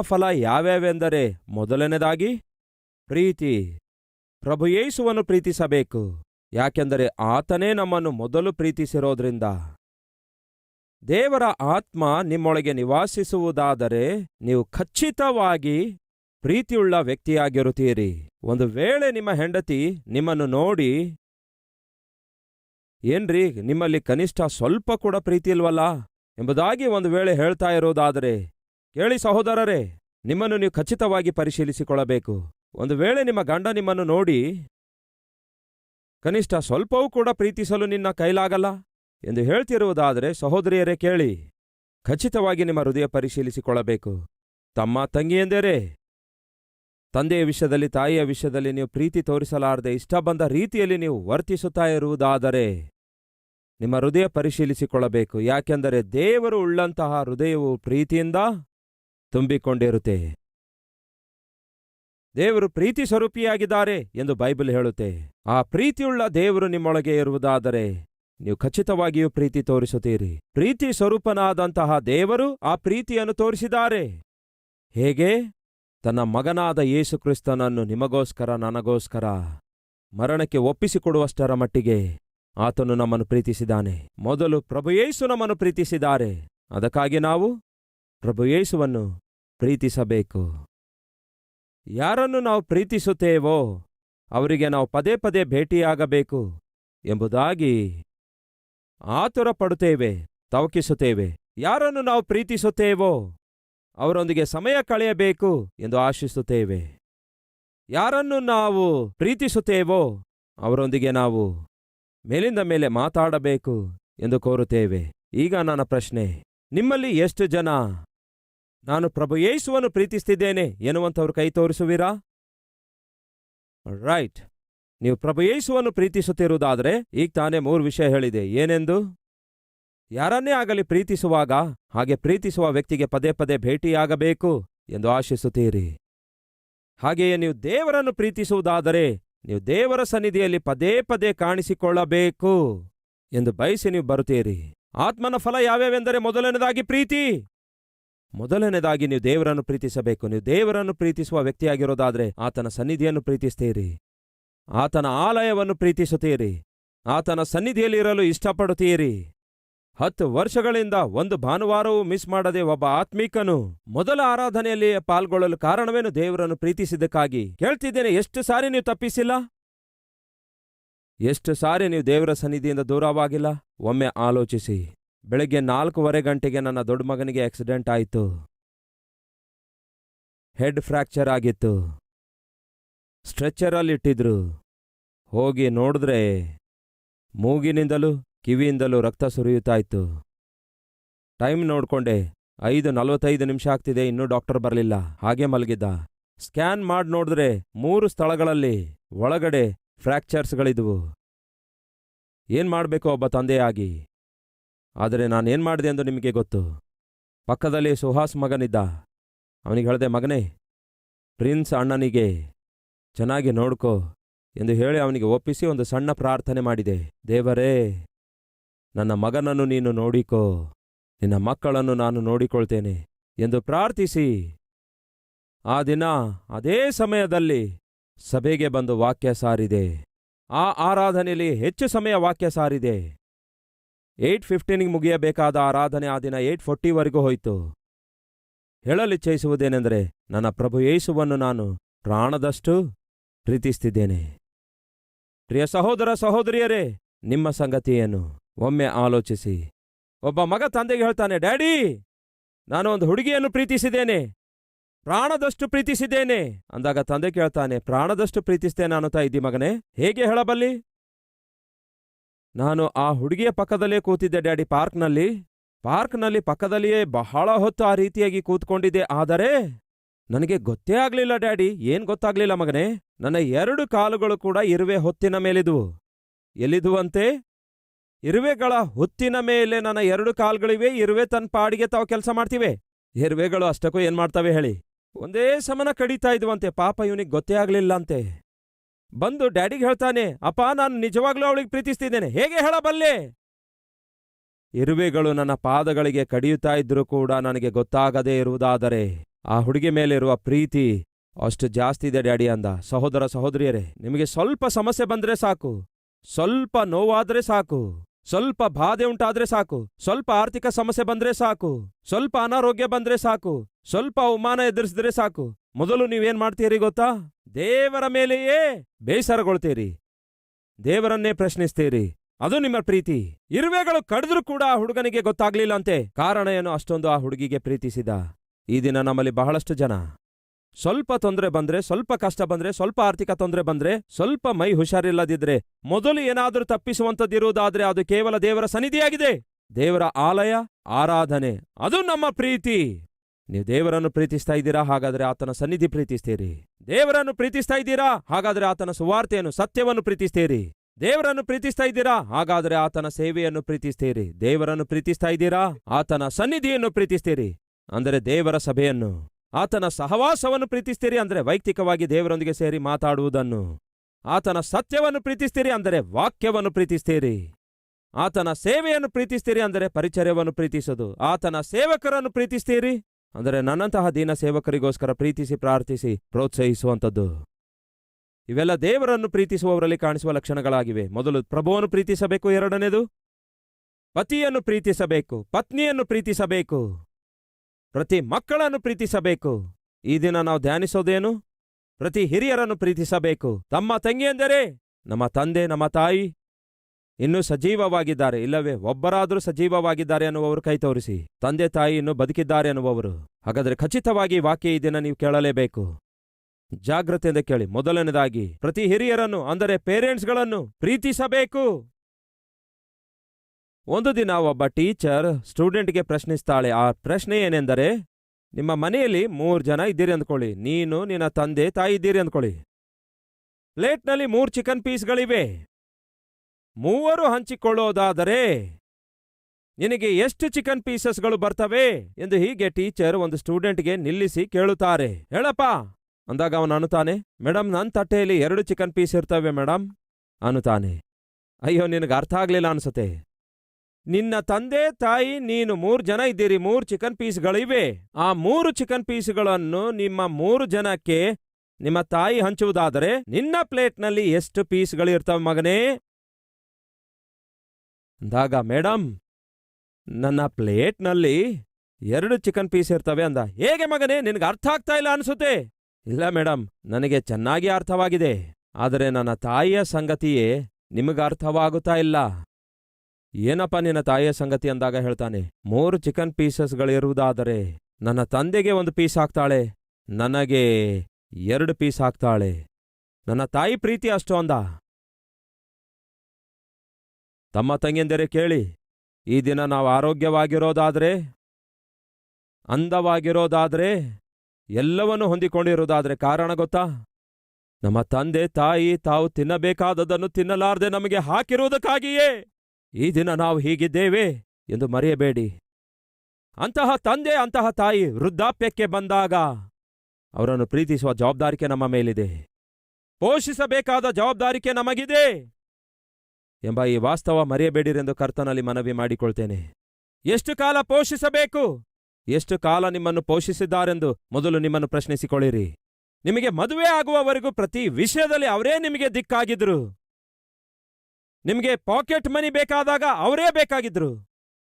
ಫಲ ಯಾವ್ಯಾವೆಂದರೆ ಮೊದಲನೇದಾಗಿ ಪ್ರೀತಿ. ಪ್ರಭು ಯೇಸುವನ್ನು ಪ್ರೀತಿಸಬೇಕು. ಯಾಕೆಂದರೆ ಆತನೇ ನಮ್ಮನ್ನು ಮೊದಲು ಪ್ರೀತಿಸಿರೋದ್ರಿಂದ. ದೇವರ ಆತ್ಮ ನಿಮ್ಮೊಳಗೆ ನಿವಾಸಿಸುವುದಾದರೆ ನೀವು ಖಚಿತವಾಗಿ ಪ್ರೀತಿಯುಳ್ಳ ವ್ಯಕ್ತಿಯಾಗಿರುತ್ತೀರಿ. ಒಂದು ವೇಳೆ ನಿಮ್ಮ ಹೆಂಡತಿ ನಿಮ್ಮನ್ನು ನೋಡಿ, ಏನ್ರಿ, ನಿಮ್ಮಲ್ಲಿ ಕನಿಷ್ಠ ಸ್ವಲ್ಪ ಕೂಡ ಪ್ರೀತಿ ಇಲ್ವಲ್ಲ ಎಂಬುದಾಗಿ ಒಂದು ವೇಳೆ ಹೇಳ್ತಾ ಇರೋದಾದರೆ, ಕೇಳಿ ಸಹೋದರರೇ. ನಿಮ್ಮನ್ನು ನೀವು ಖಚಿತವಾಗಿ ಪರಿಶೀಲಿಸಿಕೊಳ್ಳಬೇಕು. ಒಂದು ವೇಳೆ ನಿಮ್ಮ ಗಂಡ ನಿಮ್ಮನ್ನು ನೋಡಿ, ಕನಿಷ್ಠ ಸ್ವಲ್ಪವೂ ಕೂಡ ಪ್ರೀತಿಸಲು ನಿನ್ನ ಕೈಲಾಗಲ್ಲ ಎಂದು ಹೇಳ್ತಿರುವುದಾದರೆ ಸಹೋದರಿಯರೇ ಕೇಳಿ, ಖಚಿತವಾಗಿ ನಿಮ್ಮ ಹೃದಯ ಪರಿಶೀಲಿಸಿಕೊಳ್ಳಬೇಕು. ತಮ್ಮ ತಂಗಿಯೆಂದರೆ ತಂದೆಯ ವಿಷಯದಲ್ಲಿ, ತಾಯಿಯ ವಿಷಯದಲ್ಲಿ ನೀವು ಪ್ರೀತಿ ತೋರಿಸಲಾರದೆ ಇಷ್ಟ ಬಂದ ರೀತಿಯಲ್ಲಿ ನೀವು ವರ್ತಿಸುತ್ತಾ ಇರುವುದಾದರೆ, ನಿಮ್ಮ ಹೃದಯ ಪರಿಶೀಲಿಸಿಕೊಳ್ಳಬೇಕು. ಯಾಕೆಂದರೆ ದೇವರು ಉಳ್ಳಂತಹ ಹೃದಯವು ಪ್ರೀತಿಯಿಂದ ತುಂಬಿಕೊಂಡಿರುತ್ತೆ. ದೇವರು ಪ್ರೀತಿ ಸ್ವರೂಪಿಯಾಗಿದ್ದಾರೆ ಎಂದು ಬೈಬಲ್ ಹೇಳುತ್ತೆ. ಆ ಪ್ರೀತಿಯುಳ್ಳ ದೇವರು ನಿಮ್ಮೊಳಗೆ ಇರುವುದಾದರೆ ನೀವು ಖಚಿತವಾಗಿಯೂ ಪ್ರೀತಿ ತೋರಿಸುತ್ತೀರಿ. ಪ್ರೀತಿ ಸ್ವರೂಪನಾದಂತಹ ದೇವರು ಆ ಪ್ರೀತಿಯನ್ನು ತೋರಿಸಿದ್ದಾರೆ. ಹೇಗೆ? ತನ್ನ ಮಗನಾದ ಯೇಸುಕ್ರಿಸ್ತನನ್ನು ನಿಮಗೋಸ್ಕರ ನನಗೋಸ್ಕರ ಮರಣಕ್ಕೆ ಒಪ್ಪಿಸಿಕೊಡುವಷ್ಟರ ಮಟ್ಟಿಗೆ ಆತನು ನಮ್ಮನ್ನು ಪ್ರೀತಿಸಿದಾನೆ ಮೊದಲು ಪ್ರಭುಯೇಸು ನಮ್ಮನ್ನು ಪ್ರೀತಿಸಿದ್ದಾರೆ. ಅದಕ್ಕಾಗಿ ನಾವು ಪ್ರಭು ಯೇಸುವನ್ನು ಪ್ರೀತಿಸಬೇಕು. ಯಾರನ್ನು ನಾವು ಪ್ರೀತಿಸುತ್ತೇವೋ ಅವರಿಗೆ ನಾವು ಪದೇ ಪದೇ ಭೇಟಿಯಾಗಬೇಕು ಎಂಬುದಾಗಿ ಆತುರ ಪಡುತ್ತೇವೆ ತವಕಿಸುತ್ತೇವೆ. ಯಾರನ್ನು ನಾವು ಪ್ರೀತಿಸುತ್ತೇವೋ ಅವರೊಂದಿಗೆ ಸಮಯ ಕಳೆಯಬೇಕು ಎಂದು ಆಶಿಸುತ್ತೇವೆ. ಯಾರನ್ನು ನಾವು ಪ್ರೀತಿಸುತ್ತೇವೋ ಅವರೊಂದಿಗೆ ನಾವು ಮೇಲಿಂದ ಮೇಲೆ ಮಾತಾಡಬೇಕು ಎಂದು ಕೋರುತ್ತೇವೆ. ಈಗ ನನ್ನ ಪ್ರಶ್ನೆ, ನಿಮ್ಮಲ್ಲಿ ಎಷ್ಟು ಜನ ನಾನು ಪ್ರಭು ಯೇಸುವನ್ನು ಪ್ರೀತಿಸ್ತಿದ್ದೇನೆ ಎನ್ನುವಂಥವ್ರು ಕೈ ತೋರಿಸುವಿರಾ? ರೈಟ್ ನೀವು ಪ್ರಭು ಯೇಸುವನ್ನು ಪ್ರೀತಿಸುತ್ತಿರುವುದಾದರೆ ಈಗ ತಾನೇ ಮೂರು ವಿಷಯ ಹೇಳಿದೆ. ಏನೆಂದು? ಯಾರನ್ನೇ ಆಗಲಿ ಪ್ರೀತಿಸುವಾಗ ಹಾಗೆ ಪ್ರೀತಿಸುವ ವ್ಯಕ್ತಿಗೆ ಪದೇ ಪದೇ ಭೇಟಿಯಾಗಬೇಕು ಎಂದು ಆಶಿಸುತ್ತೀರಿ. ಹಾಗೆಯೇ ನೀವು ದೇವರನ್ನು ಪ್ರೀತಿಸುವುದಾದರೆ ನೀವು ದೇವರ ಸನ್ನಿಧಿಯಲ್ಲಿ ಪದೇ ಪದೇ ಕಾಣಿಸಿಕೊಳ್ಳಬೇಕು ಎಂದು ಬಯಸಿ ನೀವು ಬರುತ್ತೀರಿ. ಆತ್ಮನ ಫಲ ಯಾವ್ಯಾವೆಂದರೆ ಮೊದಲನೇದಾಗಿ ಪ್ರೀತಿ. ಮೊದಲನೇದಾಗಿ ನೀವು ದೇವರನ್ನು ಪ್ರೀತಿಸಬೇಕು. ನೀವು ದೇವರನ್ನು ಪ್ರೀತಿಸುವ ವ್ಯಕ್ತಿಯಾಗಿರೋದಾದರೆ ಆತನ ಸನ್ನಿಧಿಯನ್ನು ಪ್ರೀತಿಸ್ತೀರಿ. ಆತನ ಆಲಯವನ್ನು ಪ್ರೀತಿಸುತ್ತೀರಿ. ಆತನ ಸನ್ನಿಧಿಯಲ್ಲಿರಲು ಇಷ್ಟಪಡುತ್ತೀರಿ. ಹತ್ತು ವರ್ಷಗಳಿಂದ ಒಂದು ಭಾನುವಾರವೂ ಮಿಸ್ ಮಾಡದೆ ಒಬ್ಬ ಆತ್ಮೀಕನು ಮೊದಲ ಆರಾಧನೆಯಲ್ಲಿ ಪಾಲ್ಗೊಳ್ಳಲು ಕಾರಣವೇನು? ದೇವರನ್ನು ಪ್ರೀತಿಸಿದ್ದಕ್ಕಾಗಿ. ಕೇಳ್ತಿದ್ದೇನೆ, ಎಷ್ಟು ಸಾರಿ ನೀವು ತಪ್ಪಿಸಿಲ್ಲ? ಎಷ್ಟು ಸಾರಿ ನೀವು ದೇವರ ಸನ್ನಿಧಿಯಿಂದ ದೂರವಾಗಿಲ್ಲ? ಒಮ್ಮೆ ಆಲೋಚಿಸಿ. ಬೆಳಗ್ಗೆ ನಾಲ್ಕೂವರೆ ಗಂಟೆಗೆ ನನ್ನ ದೊಡ್ಡ ಮಗನಿಗೆ ಆಕ್ಸಿಡೆಂಟ್ ಆಯಿತು. ಹೆಡ್ ಫ್ರ್ಯಾಕ್ಚರ್ ಆಗಿತ್ತು. ಸ್ಟ್ರೆಚ್ಚರಲ್ಲಿಟ್ಟಿದ್ರು ಹೋಗಿ ನೋಡಿದ್ರೆ ಮೂಗಿನಿಂದಲೂ ಕಿವಿಯಿಂದಲೂ ರಕ್ತ ಸುರಿಯುತ್ತಾ ಇತ್ತು. ಟೈಮ್ ನೋಡ್ಕೊಂಡೆ. ಐದು ನಲವತ್ತೈದು ನಿಮಿಷ ಆಗ್ತಿದೆ, ಇನ್ನೂ ಡಾಕ್ಟರ್ ಬರಲಿಲ್ಲ. ಹಾಗೆ ಮಲಗಿದ್ದ. ಸ್ಕ್ಯಾನ್ ಮಾಡಿ ನೋಡಿದ್ರೆ ಮೂರು ಸ್ಥಳಗಳಲ್ಲಿ ಒಳಗಡೆ ಫ್ರ್ಯಾಕ್ಚರ್ಸ್ಗಳಿದ್ವು ಏನ್ ಮಾಡಬೇಕು ಒಬ್ಬ ತಂದೆಯಾಗಿ? ಆದರೆ ನಾನೇನು ಮಾಡಿದೆ ಎಂದು ನಿಮಗೆ ಗೊತ್ತು? ಪಕ್ಕದಲ್ಲಿ ಸುಹಾಸ್ ಮಗನಿದ್ದ. ಅವನಿಗೆ ಹೇಳಿದೆ, ಮಗನೇ, ಪ್ರಿನ್ಸ್ ಅಣ್ಣನಿಗೆ ಚೆನ್ನಾಗಿ ನೋಡ್ಕೋ ಎಂದು ಹೇಳಿ ಅವನಿಗೆ ಒಪ್ಪಿಸಿ ಒಂದು ಸಣ್ಣ ಪ್ರಾರ್ಥನೆ ಮಾಡಿದೆ. ದೇವರೇ, ನನ್ನ ಮಗನನ್ನು ನೀನು ನೋಡಿಕೋ, ನಿನ್ನ ಮಕ್ಕಳನ್ನು ನಾನು ನೋಡಿಕೊಳ್ತೇನೆ ಎಂದು ಪ್ರಾರ್ಥಿಸಿ. ಆ ದಿನ, ಅದೇ ಸಮಯದಲ್ಲಿ ಸಭೆಗೆ ಬಂದು ವಾಕ್ಯ ಸಾರಿದೆ. ಆ ಆರಾಧನೆಯಲ್ಲಿ ಹೆಚ್ಚು ಸಮಯ ವಾಕ್ಯ ಸಾರಿದೆ. ಏಟ್ ಫಿಫ್ಟೀನಿಗೆ ಮುಗಿಯಬೇಕಾದ ಆರಾಧನೆ ಆ ದಿನ ಏಯ್ಟ್ ಫೋರ್ಟಿವರೆಗೂ ಹೋಯಿತು. ಹೇಳಲಿಚ್ಛಯಿಸುವುದೇನೆಂದರೆ ನನ್ನ ಪ್ರಭು ಯೇಸುವನ್ನು ನಾನು ಪ್ರಾಣದಷ್ಟು ಪ್ರೀತಿಸ್ತಿದ್ದೇನೆ. ಪ್ರಿಯ ಸಹೋದರ ಸಹೋದರಿಯರೇ, ನಿಮ್ಮ ಸಂಗತಿಯೇನು ಒಮ್ಮೆ ಆಲೋಚಿಸಿ. ಒಬ್ಬ ಮಗ ತಂದೆಗೆ ಹೇಳ್ತಾನೆ, ಡ್ಯಾಡಿ, ನಾನು ಒಂದು ಹುಡುಗಿಯನ್ನು ಪ್ರೀತಿಸಿದ್ದೇನೆ, ಪ್ರಾಣದಷ್ಟು ಪ್ರೀತಿಸಿದ್ದೇನೆ. ಅಂದಾಗ ತಂದೆ ಕೇಳ್ತಾನೆ, ಪ್ರಾಣದಷ್ಟು ಪ್ರೀತಿಸ್ತೇನೆ ಅನ್ನುತ್ತಾ ಇದ್ದಿ ಮಗನೇ, ಹೇಗೆ ಹೇಳಬಲ್ಲಿ? ನಾನು ಆ ಹುಡುಗಿಯ ಪಕ್ಕದಲ್ಲೇ ಕೂತಿದ್ದೆ, ಡ್ಯಾಡಿ. ಪಾರ್ಕ್ನಲ್ಲಿ ಪಾರ್ಕ್ನಲ್ಲಿ ಪಕ್ಕದಲ್ಲಿಯೇ ಬಹಳ ಹೊತ್ತು ಆ ರೀತಿಯಾಗಿ ಕೂತ್ಕೊಂಡಿದ್ದೆ. ಆದರೆ, ನನಗೆ ಗೊತ್ತೇ ಆಗ್ಲಿಲ್ಲ, ಡ್ಯಾಡಿ. ಏನ್ ಗೊತ್ತಾಗ್ಲಿಲ್ಲ ಮಗನೇ. ನನ್ನ ಎರಡು ಕಾಲುಗಳು ಕೂಡ ಇರುವೆ ಹೊತ್ತಿನ ಮೇಲಿದ್ವು. ಎಲ್ಲಿದುವಂತೆ? ಇರುವೆಗಳ ಹೊತ್ತಿನ ಮೇಲೆ ನನ್ನ ಎರಡು ಕಾಲುಗಳಿವೆ. ಇರುವೆ ತನ್ನ ಪಾಡಿಗೆ ತಾವು ಕೆಲಸ ಮಾಡ್ತಿವೆ. ಇರುವೆಗಳು ಅಷ್ಟಕ್ಕೂ ಏನ್ ಮಾಡ್ತವೆ ಹೇಳಿ. ಒಂದೇ ಸಮನ ಕಡಿತಾ ಇದ್ವಂತೆ. ಪಾಪ ಇವನಿಗೆ ಗೊತ್ತೇ ಆಗ್ಲಿಲ್ಲ ಅಂತೆ ಬಂದು ಡ್ಯಾಡಿಗೆ ಹೇಳ್ತಾನೆ, ಅಪ್ಪ, ನಾನು ನಿಜವಾಗ್ಲೂ ಅವಳಿಗೆ ಪ್ರೀತಿಸ್ತಿದ್ದೇನೆ. ಹೇಗೆ ಹೇಳಬಲ್ಲೆ? ಇರುವೆಗಳು ನನ್ನ ಪಾದಗಳಿಗೆ ಕಡಿಯುತ್ತಾ ಇದ್ರೂ ಕೂಡ ನನಗೆ ಗೊತ್ತಾಗದೇ ಇರುವುದಾದರೆ ಆ ಹುಡುಗಿ ಮೇಲಿರುವ ಪ್ರೀತಿ ಅಷ್ಟು ಜಾಸ್ತಿ ಇದೆ ಡ್ಯಾಡಿ ಅಂದ. ಸಹೋದರ ಸಹೋದರಿಯರೇ, ನಿಮಗೆ ಸ್ವಲ್ಪ ಸಮಸ್ಯೆ ಬಂದ್ರೆ ಸಾಕು. ಸ್ವಲ್ಪ ನೋವಾದ್ರೆ ಸಾಕು. ಸ್ವಲ್ಪ ಬಾಧೆ ಉಂಟಾದ್ರೆ ಸಾಕು. ಸ್ವಲ್ಪ ಆರ್ಥಿಕ ಸಮಸ್ಯೆ ಬಂದ್ರೆ ಸಾಕು. ಸ್ವಲ್ಪ ಅನಾರೋಗ್ಯ ಬಂದ್ರೆ ಸಾಕು. ಸ್ವಲ್ಪ ಅವಮಾನ ಎದುರಿಸಿದ್ರೆ ಸಾಕು. ಮೊದಲು ನೀವೇನ್ ಮಾಡ್ತೀರಿ ಗೊತ್ತಾ? ದೇವರ ಮೇಲೆಯೇ ಬೇಸರಗೊಳ್ತೀರಿ. ದೇವರನ್ನೇ ಪ್ರಶ್ನಿಸ್ತೀರಿ. ಅದು ನಿಮ್ಮ ಪ್ರೀತಿ. ಇರುವೆಗಳು ಕಡಿದ್ರೂ ಕೂಡ ಆ ಹುಡುಗನಿಗೆ ಗೊತ್ತಾಗ್ಲಿಲ್ಲ ಅಂತೆ ಕಾರಣ ಏನು? ಅಷ್ಟೊಂದು ಆ ಹುಡುಗಿಗೆ ಪ್ರೀತಿಸಿದ. ಈ ದಿನ ನಮ್ಮಲ್ಲಿ ಬಹಳಷ್ಟು ಜನ. ಸ್ವಲ್ಪ ತೊಂದರೆ ಬಂದ್ರೆ, ಸ್ವಲ್ಪ ಕಷ್ಟ ಬಂದ್ರೆ, ಸ್ವಲ್ಪ ಆರ್ಥಿಕ ತೊಂದರೆ ಬಂದ್ರೆ, ಸ್ವಲ್ಪ ಮೈ ಹುಷಾರಿಲ್ಲದಿದ್ರೆ, ಮೊದಲು ಏನಾದರೂ ತಪ್ಪಿಸುವಂತದ್ದಿರುವುದಾದ್ರೆ ಅದು ಕೇವಲ ದೇವರ ಸನ್ನಿಧಿಯಾಗಿದೆ. ದೇವರ ಆಲಯ, ಆರಾಧನೆ. ಅದು ನಮ್ಮ ಪ್ರೀತಿ. ನೀವು ದೇವರನ್ನು ಪ್ರೀತಿಸ್ತಾ ಇದ್ದೀರಾ? ಹಾಗಾದರೆ ಆತನ ಸನ್ನಿಧಿ ಪ್ರೀತಿಸ್ತೀರಿ. ದೇವರನ್ನು ಪ್ರೀತಿಸ್ತಾ ಇದ್ದೀರಾ? ಹಾಗಾದರೆ ಆತನ ಸುವಾರ್ತೆಯನ್ನು, ಸತ್ಯವನ್ನು ಪ್ರೀತಿಸ್ತೀರಿ. ದೇವರನ್ನು ಪ್ರೀತಿಸ್ತಾ ಇದ್ದೀರಾ? ಹಾಗಾದರೆ ಆತನ ಸೇವೆಯನ್ನು ಪ್ರೀತಿಸ್ತೀರಿ. ದೇವರನ್ನು ಪ್ರೀತಿಸ್ತಾ ಇದ್ದೀರಾ? ಆತನ ಸನ್ನಿಧಿಯನ್ನು ಪ್ರೀತಿಸ್ತೀರಿ. ಅಂದರೆ ದೇವರ ಸಭೆಯನ್ನು. ಆತನ ಸಹವಾಸವನ್ನು ಪ್ರೀತಿಸ್ತೀರಿ ಅಂದರೆ ವೈಯಕ್ತಿಕವಾಗಿ ದೇವರೊಂದಿಗೆ ಸೇರಿ ಮಾತಾಡುವುದನ್ನು. ಆತನ ಸತ್ಯವನ್ನು ಪ್ರೀತಿಸ್ತೀರಿ ಅಂದರೆ ವಾಕ್ಯವನ್ನು ಪ್ರೀತಿಸ್ತೀರಿ. ಆತನ ಸೇವೆಯನ್ನು ಪ್ರೀತಿಸ್ತೀರಿ ಅಂದರೆ ಪರಿಚಯವನ್ನು ಪ್ರೀತಿಸೋದು ಆತನ ಸೇವಕರನ್ನು ಪ್ರೀತಿಸ್ತೀರಿ. ಅಂದರೆ ನನ್ನಂತಹ ದೀನ ಸೇವಕರಿಗೋಸ್ಕರ ಪ್ರೀತಿಸಿ ಪ್ರಾರ್ಥಿಸಿ ಪ್ರೋತ್ಸಾಹಿಸುವಂಥದ್ದು. ಇವೆಲ್ಲ ದೇವರನ್ನು ಪ್ರೀತಿಸುವವರಲ್ಲಿ ಕಾಣಿಸುವ ಲಕ್ಷಣಗಳಾಗಿವೆ. ಮೊದಲು ಪ್ರಭುವನ್ನು ಪ್ರೀತಿಸಬೇಕು, ಎರಡನೇದು ಪತಿಯನ್ನು ಪ್ರೀತಿಸಬೇಕು, ಪತ್ನಿಯನ್ನು ಪ್ರೀತಿಸಬೇಕು, ಪ್ರತಿ ಮಕ್ಕಳನ್ನು ಪ್ರೀತಿಸಬೇಕು. ಈ ದಿನ ನಾವು ಧ್ಯಾನಿಸೋದೇನು? ಪ್ರತಿ ಹಿರಿಯರನ್ನು ಪ್ರೀತಿಸಬೇಕು. ತಮ್ಮ ತಂಗಿಯೆಂದರೆ ನಮ್ಮ ತಂದೆ, ನಮ್ಮ ತಾಯಿ ಇನ್ನೂ ಸಜೀವವಾಗಿದ್ದಾರೆ. ಇಲ್ಲವೇ, ಒಬ್ಬರಾದರೂ ಸಜೀವವಾಗಿದ್ದಾರೆ ಅನ್ನುವವರು ಕೈ ತೋರಿಸಿ. ತಂದೆ ತಾಯಿ ಇನ್ನೂ ಬದುಕಿದ್ದಾರೆ ಅನ್ನುವರು ಹಾಗಾದರೆ ಖಚಿತವಾಗಿ ವಾಕ್ಯ ಈ ದಿನ ನೀವು ಕೇಳಲೇಬೇಕು. ಜಾಗ್ರತೆಯಿಂದ ಕೇಳಿ. ಮೊದಲನೇದಾಗಿ, ಪ್ರತಿ ಹಿರಿಯರನ್ನು, ಅಂದರೆ ಪೇರೆಂಟ್ಸ್ಗಳನ್ನು ಪ್ರೀತಿಸಬೇಕು. ಒಂದು ದಿನ ಒಬ್ಬ ಟೀಚರ್ ಸ್ಟೂಡೆಂಟ್ಗೆ ಪ್ರಶ್ನಿಸ್ತಾಳೆ. ಆ ಪ್ರಶ್ನೆ ಏನೆಂದರೆ, ನಿಮ್ಮ ಮನೆಯಲ್ಲಿ ಮೂರು ಜನ ಇದ್ದೀರಿ ಅಂದ್ಕೊಳ್ಳಿ. ನೀನು, ನಿನ್ನ ತಂದೆ, ತಾಯಿ ಇದ್ದೀರಿ ಅಂದ್ಕೊಳ್ಳಿ. ಪ್ಲೇಟ್ನಲ್ಲಿ ಮೂರು ಚಿಕನ್ ಪೀಸ್ಗಳಿವೆ. ಮೂವರು ಹಂಚಿಕೊಳ್ಳೋದಾದರೆ ನಿನಗೆ ಎಷ್ಟು ಚಿಕನ್ ಪೀಸಸ್ಗಳು ಬರ್ತವೆ? ಎಂದು ಹೀಗೆ ಟೀಚರ್ ಒಂದು ಸ್ಟೂಡೆಂಟ್ಗೆ ನಿಲ್ಲಿಸಿ ಕೇಳುತ್ತಾರೆ. ಹೇಳಪ್ಪ! ಅಂದಾಗ ಅವನು ಅನ್ನುತ್ತಾನೆ ಮೇಡಮ್ ನನ್ನ ತಟ್ಟೆಯಲ್ಲಿ ಎರಡು ಚಿಕನ್ ಪೀಸ್ ಇರ್ತವೆ ಮೇಡಮ್ ಅನ್ನುತ್ತಾನೆ, ಅಯ್ಯೋ, ನಿನಗೆ ಅರ್ಥ ಆಗಲಿಲ್ಲ ಅನ್ಸುತ್ತೆ. ನಿನ್ನ ತಂದೆ, ತಾಯಿ, ನೀನು ಮೂರು ಜನ ಇದ್ದೀರಿ, ಮೂರು ಚಿಕನ್ ಪೀಸ್ಗಳಿವೆ. ಆ ಮೂರು ಚಿಕನ್ ಪೀಸ್ಗಳನ್ನು ನಿಮ್ಮ ಮೂರು ಜನಕ್ಕೆ ನಿಮ್ಮ ತಾಯಿ ಹಂಚುವುದಾದರೆ ನಿನ್ನ ಪ್ಲೇಟ್ನಲ್ಲಿ ಎಷ್ಟು ಪೀಸ್ಗಳಿರ್ತವೆ ಮಗನೇ? ಅಂದಾಗ ಮೇಡಮ್ ನನ್ನ ಪ್ಲೇಟ್ನಲ್ಲಿ ಎರಡು ಚಿಕನ್ ಪೀಸ್ ಇರ್ತವೆ ಅಂದ. ಹೇಗೆ ಮಗನೇ, ನಿನಗೆ ಅರ್ಥ ಆಗ್ತಾ ಇಲ್ಲ ಅನ್ಸುತ್ತೆ? ಇಲ್ಲ ಮೇಡಮ್ ನನಗೆ ಚೆನ್ನಾಗಿ ಅರ್ಥವಾಗಿದೆ. ಆದರೆ ನನ್ನ ತಾಯಿಯ ಸಂಗತಿಯೇ ನಿಮಗೆ ಅರ್ಥವಾಗುತ್ತಾ ಇಲ್ಲ. ಏನಪ್ಪ ನಿನ್ನ ತಾಯಿಯ ಸಂಗತಿ? ಅಂದಾಗ ಹೇಳ್ತಾನೆ, ಮೂರು ಚಿಕನ್ ಪೀಸಸ್ಗಳಿರುವುದಾದರೆ ನನ್ನ ತಂದೆಗೆ ಒಂದು ಪೀಸ್ ಹಾಕ್ತಾಳೆ. ನನಗೆ ಎರಡು ಪೀಸ್ ಹಾಕ್ತಾಳೆ. ನನ್ನ ತಾಯಿ ಪ್ರೀತಿ ಅಷ್ಟು ಅಂದ. ತಮ್ಮ ತಂಗಿಯಂದರೆ ಕೇಳಿ, ಈ ದಿನ ನಾವು ಆರೋಗ್ಯವಾಗಿರೋದಾದ್ರೆ, ಅಂದವಾಗಿರೋದಾದ್ರೆ, ಎಲ್ಲವನ್ನೂ ಹೊಂದಿಕೊಂಡಿರೋದಾದರೆ ಕಾರಣ ಗೊತ್ತಾ? ನಮ್ಮ ತಂದೆ, ತಾಯಿ, ತಾವು ತಿನ್ನಬೇಕಾದದನ್ನು ತಿನ್ನಲಾರದೆ ನಮಗೆ ಹಾಕಿರುವುದಕ್ಕಾಗಿಯೇ ಈ ದಿನ ನಾವು ಹೀಗಿದ್ದೇವೆ ಎಂದು ಮರೆಯಬೇಡಿ. ಅಂತಹ ತಂದೆ, ಅಂತಹ ತಾಯಿ ವೃದ್ಧಾಪ್ಯಕ್ಕೆ ಬಂದಾಗ ಅವರನ್ನು ಪ್ರೀತಿಸುವ ಜವಾಬ್ದಾರಿಕೆ ನಮ್ಮ ಮೇಲಿದೆ. ಪೋಷಿಸಬೇಕಾದ ಜವಾಬ್ದಾರಿಕೆ ನಮಗಿದೆ. ಎಂಬ ಈ ವಾಸ್ತವ ಮರೆಯಬೇಡಿರೆಂದು ಕರ್ತನಲ್ಲಿ ಮನವಿ ಮಾಡಿಕೊಳ್ತೇನೆ. ಎಷ್ಟು ಕಾಲ ಪೋಷಿಸಬೇಕು? ಎಷ್ಟು ಕಾಲ ನಿಮ್ಮನ್ನು ಪೋಷಿಸಿದ್ದಾರೆಂದು ಮೊದಲು ನಿಮ್ಮನ್ನು ಪ್ರಶ್ನಿಸಿಕೊಳ್ಳಿರಿ. ನಿಮಗೆ ಮದುವೆ ಆಗುವವರೆಗೂ ಪ್ರತಿ ವಿಷಯದಲ್ಲಿ ಅವರೇ ನಿಮಗೆ ದಿಕ್ಕಾಗಿದ್ರು ನಿಮಗೆ ಪಾಕೆಟ್ ಮನಿ ಬೇಕಾದಾಗ ಅವರೇ ಬೇಕಾಗಿದ್ರು